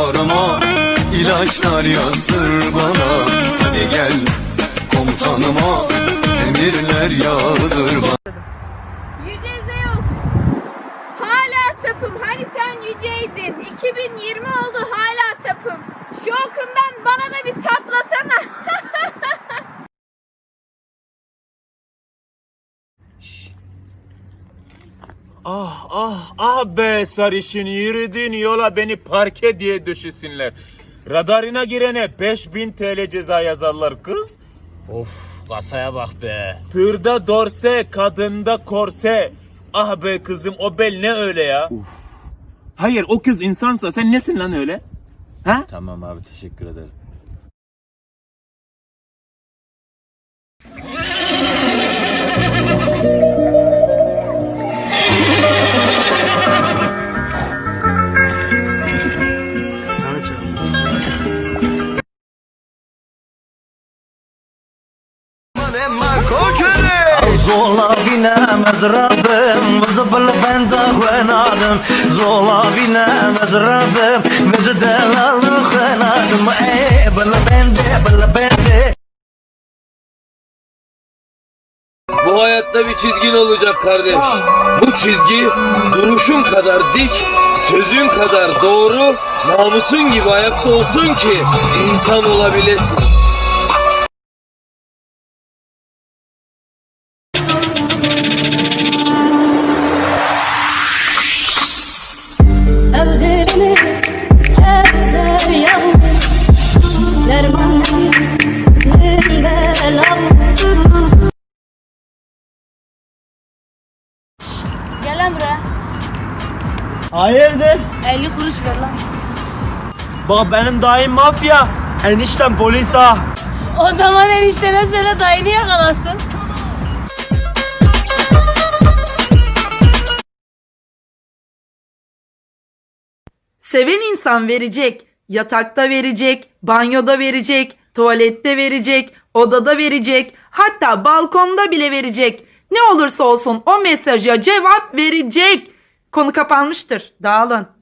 doktoruma ilaçlar yazdır bana Hadi gel komutanıma emirler yağdır bana Yüce Zeus. Hala sapım. Hani sen yüceydin. 2020 oldu hala sapım. Ah ah ah be sarışın yürüdüğün yola beni parke diye düşürsünler. Radarına girene 5000 TL ceza yazarlar kız. Of kasaya bak be. Tırda dorse, kadında korse. Ah be kızım o bel ne öyle ya? Hayır o kız insansa sen nesin lan öyle? Ha? Tamam abi teşekkür ederim. Zola binemez Rabbim Bizi bil ben de hünadım Zola binemez Rabbim Bizi delalı hünadım Ey bil ben de bil ben de Bu hayatta bir çizgin olacak kardeş. Bu çizgi duruşun kadar dik, sözün kadar doğru, namusun gibi ayakta olsun ki insan olabilesin. Gel lan buraya. Hayırdır? 50 kuruş ver lan. Bak benim dayım mafya Eniştem polis ha O zaman eniştene söyle dayını yakalasın. Seven insan verecek. Yatakta verecek, banyoda verecek, tuvalette verecek, odada verecek, hatta balkonda bile verecek. Ne olursa olsun o mesaja cevap verecek. Konu kapanmıştır. Dağılın.